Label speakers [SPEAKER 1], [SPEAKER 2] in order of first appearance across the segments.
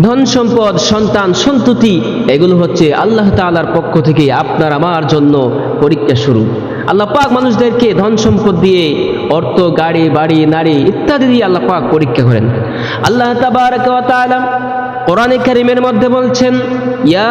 [SPEAKER 1] ধন সম্পদ, সন্তান, সন্ততি, এগুলো হচ্ছে আল্লাহ তাআলার পক্ষ থেকে আপনার আমার জন্য পরীক্ষা শুরু আল্লাহ পাক মানুষদেরকে ধন সম্পদ দিয়ে অর্থ, গাড়ি, বাড়ি, নারী ইত্যাদি দিয়ে আল্লাহ পাক পরীক্ষা করেন। আল্লাহ তাবারক কোরআনে কারিমের মধ্যে বলছেন, ইয়া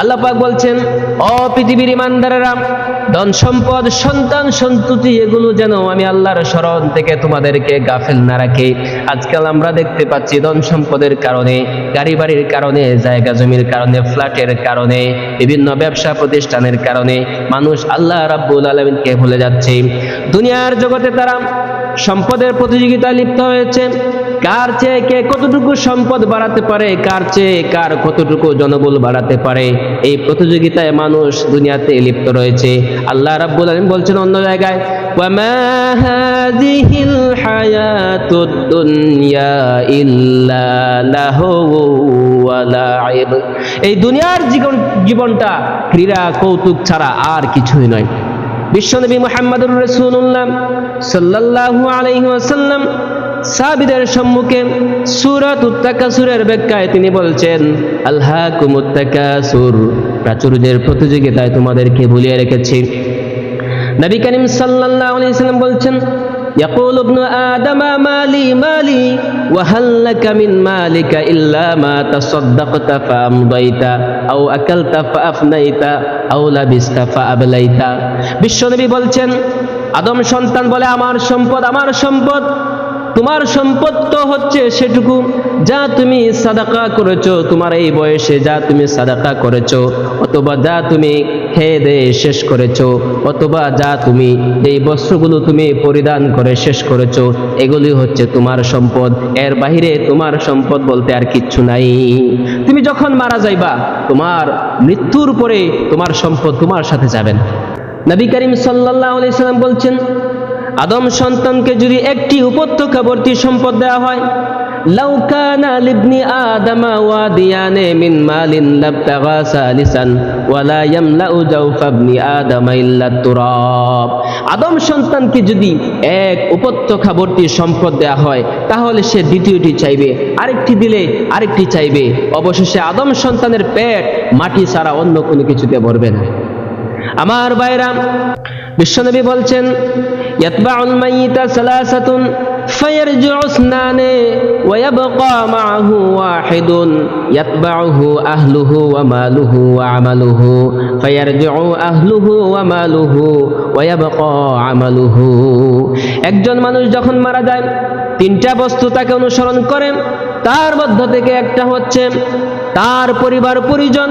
[SPEAKER 1] আল্লাহ পাক বলছেন, অ পৃথিবীর ইমানদারেরা, ধন সম্পদ, সন্তান সন্ততি, এগুলো যেন আমি আল্লাহর স্মরণ থেকে তোমাদেরকে গাফেল না রাখে। আজকাল আমরা দেখতে পাচ্ছি ধন সম্পদের কারণে, গাড়ি বাড়ির কারণে, জায়গা জমির কারণে, ফ্ল্যাটের কারণে, বিভিন্ন ব্যবসা প্রতিষ্ঠানের কারণে মানুষ আল্লাহ রাব্বুল আলমিনকে ভুলে যাচ্ছে। দুনিয়ার জগতে তারা সম্পদের প্রতিযোগিতায় লিপ্ত হয়েছে কার চেয়ে কে কতটুকু সম্পদ বাড়াতে পারে, কার চেয়ে কার কতটুকু জনবল বাড়াতে পারে, এই প্রতিযোগিতায় মানুষ দুনিয়াতে লিপ্ত রয়েছে। আল্লাহ রাব্বুল আলামিন বলছেন অন্য জায়গায় ওয়া লাইব এই দুনিয়ার জীবন, জীবনটা ক্রীড়া, কৌতুক ছাড়া আর কিছুই নয়। বিশ্বনবী মুহাম্মদুর রাসূলুল্লাহ সাল্লাল্লাহু আলাইহি ওয়াসাল্লাম সাহাবীদের সম্মুখে সূরাত উত্তাকাসুরের ব্যাখ্যায় তিনি বলছেন আল্লাহ কুমুত্তাকাসুর প্রাচুর্যের প্রতিযোগিতায় তোমাদেরকে ভুলিয়ে রেখেছি নবী করিম সাল্লাল্লাহু আলাইহি ওয়াসাল্লাম বলছেন يقول ابن آدم مالي مالي وهل لك من مالك إلا ما تصدقت فأمضيت أو أكلت فأفنيت أو لبست فأبليت বিশ্বনবী বলছেন আদম সন্তান বলে আমার সম্পদ আমার সম্পদ তোমার সম্পদ তো হচ্ছে সেটুকু। যা তুমি সাদাকা করেছ, তোমার এই বয়সে যা তুমি সাদাকা করেছ, অথবা যা তুমি খেয়ে দিয়ে শেষ করেছ, অথবা যা তুমি এই বস্ত্রগুলো তুমি পরিধান করে শেষ করেছ, এগুলি হচ্ছে তোমার সম্পদ। এর বাহিরে তোমার সম্পদ বলতে আর কিচ্ছু নাই। তুমি যখন মারা যাইবা, তোমার মৃত্যুর পরে তোমার সম্পদ তোমার সাথে যাবেন নবী করিম সাল্লাল্লাহু আলাইহি সাল্লাম বলছেন আদম সন্তানকে যদি একটি উপত্যকাবর্তী সম্পদ দেওয়া হয়, লাউ কানা লিবনি আদামা মিন মালিন লাবতাগা সালিসান আদামা সন্তানকে যদি এক উপত্যকাবর্তী সম্পদ দেওয়া হয়, তাহলে সে দ্বিতীয়টি চাইবে, আরেকটি দিলে আরেকটি চাইবে। অবশেষে আদম সন্তানের পেট মাটি ছাড়া অন্য কোনো কিছুতে ভরবে না। আমার বাইরা বিশ্বনবী বলছেন আমালুহু আমালুহু। একজন মানুষ যখন মারা যায়, তিনটা বস্তু তাকে অনুসরণ করেন তার মধ্য থেকে একটা হচ্ছে, তার পরিবার পরিজন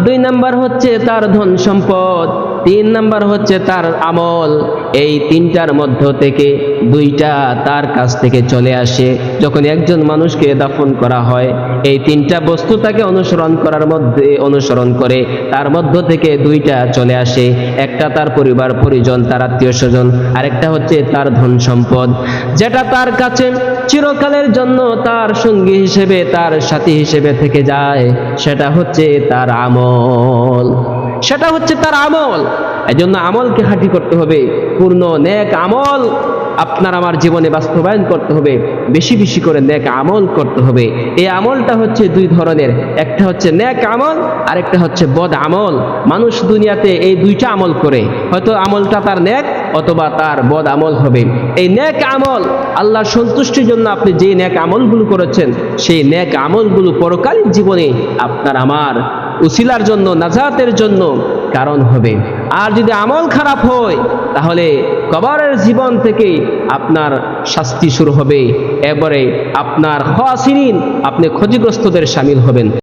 [SPEAKER 1] দুই নাম্বার হচ্ছে তার ধন সম্পদ। তিন নাম্বার হচ্ছে তার আমল। এই তিনটার মধ্য থেকে দুইটা তার কাছ থেকে চলে আসে। যখন একজন মানুষকে দাফন করা হয়, এই তিনটা বস্তু তাকে অনুসরণ করার মধ্যে অনুসরণ করে। তার মধ্য থেকে দুইটা চলে আসে। একটা তার পরিবার, পরিজন, তার আত্মীয় স্বজন। আরেকটা হচ্ছে তার ধন সম্পদ। যেটা তার কাছে চিরকালের জন্য তার সঙ্গী হিসেবে, তার সাথী হিসেবে থেকে যায়, সেটা হচ্ছে তার আমল। সেটা হচ্ছে তার আমল। এই জন্য আমলকে হাঁটি করতে হবে, পূর্ণ ন্যাক আমল আপনার আমার জীবনে বাস্তবায়ন করতে হবে, বেশি বেশি করে ন্যাক আমল করতে হবে। এই আমলটা হচ্ছে দুই ধরনের, একটা হচ্ছে ন্যাক আমল আর একটা হচ্ছে বদ আমল। মানুষ দুনিয়াতে এই দুইটা আমল করে, হয়তো আমলটা তার ন্যাক অথবা তার বদ আমল হবে। এই ন্যাক আমল আল্লাহর সন্তুষ্টির জন্য আপনি যে নেক আমলগুলো করেছেন, সেই ন্যাক আমলগুলো পরকালীন জীবনে আপনার আমার উসিলার জন্য, নাজাতের জন্য কারণ হবে। আর যদি আমল খারাপ হয়, তাহলে কবরের জীবন থেকে আপনার শাস্তি শুরু হবে। এবারে আপনার হওয়া আপনি ক্ষতিগ্রস্তদের সামিল হবেন।